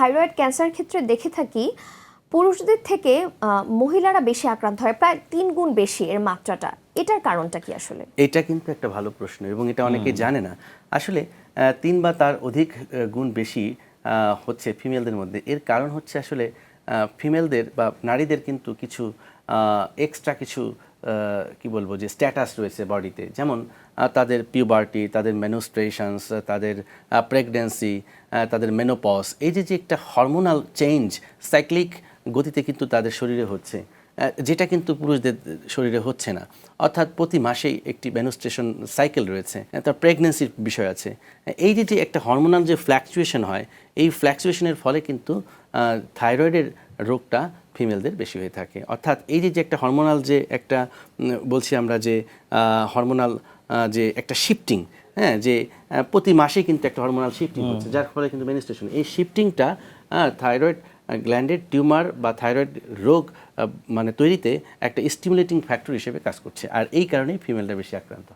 Thyroid cancer ক্ষেত্রে দেখে থাকি পুরুষদের থেকে মহিলারা বেশি আক্রান্ত হয় প্রায় তিন গুণ বেশি এর মাত্রাটা। এটার কারণটা কি আসলে? এটা কিন্তু একটা ভালো প্রশ্ন এবং এটা অনেকে জানে না। আসলে তিন বা তার অধিক গুণ বেশি হচ্ছে ফিমেলদের মধ্যে। এর কারণ হচ্ছে আসলে ফিমেলদের বা নারীদের কিন্তু কিছু এক্সট্রা কিছু কি বলব, যে স্ট্যাটাস রয়েছে বডিতে যেমন তাদের পিউবার্টি তাদের মেনোস্ট্রেশনস তাদের প্রেগনেন্সি তাদের মেনোপস এই যে যে একটা হরমোনাল চেঞ্জ সাইক্লিক গতিতে কিন্তু তাদের শরীরে হচ্ছে যেটা কিন্তু পুরুষদের শরীরে হচ্ছে না। অর্থাৎ প্রতি মাসেই একটি মেনুস্ট্রেশন সাইকেল রয়েছে তার প্রেগনেন্সির বিষয় আছে। এই যে একটা হরমোনাল যে ফ্ল্যাকচুয়েশন হয়, এই ফ্ল্যাকচুয়েশনের ফলে কিন্তু থাইরয়েডের রোগটা ফিমেলদের বেশি হয়ে থাকে। অর্থাৎ এই যে যে একটা হরমোনাল যে একটা বলছি আমরা যে হরমোনাল যে একটা শিফটিং হ্যাঁ যে প্রতি মাসেই কিন্তু একটা হরমোনাল শিফটিং হচ্ছে যার ফলে কিন্তু মেনিস্ট্রেশন এই শিফটিংটা থাইরয়েড গ্ল্যান্ডের টিউমার বা থাইরয়েড রোগ মানে তৈরিতে একটা স্টিমুলেটিং ফ্যাক্টর হিসেবে কাজ করছে। আর এই কারণেই ফিমেলরা বেশি আক্রান্ত।